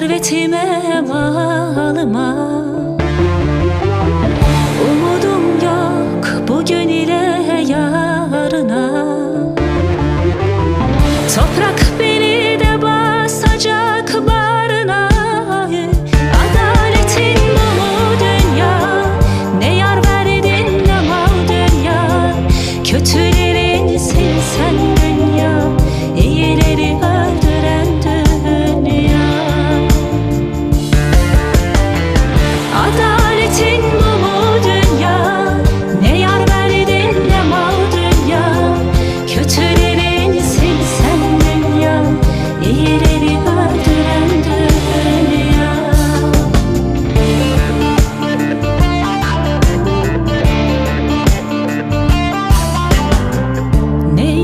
Adaletime malıma Umudum yok bugün ile yarına. Toprak beni de basacak bağrına Adaletin bu dünya. Ne yar verdin mal dünya. Kötülerinsin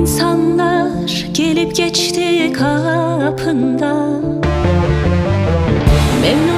insanlar gelip geçti kapında. Memnun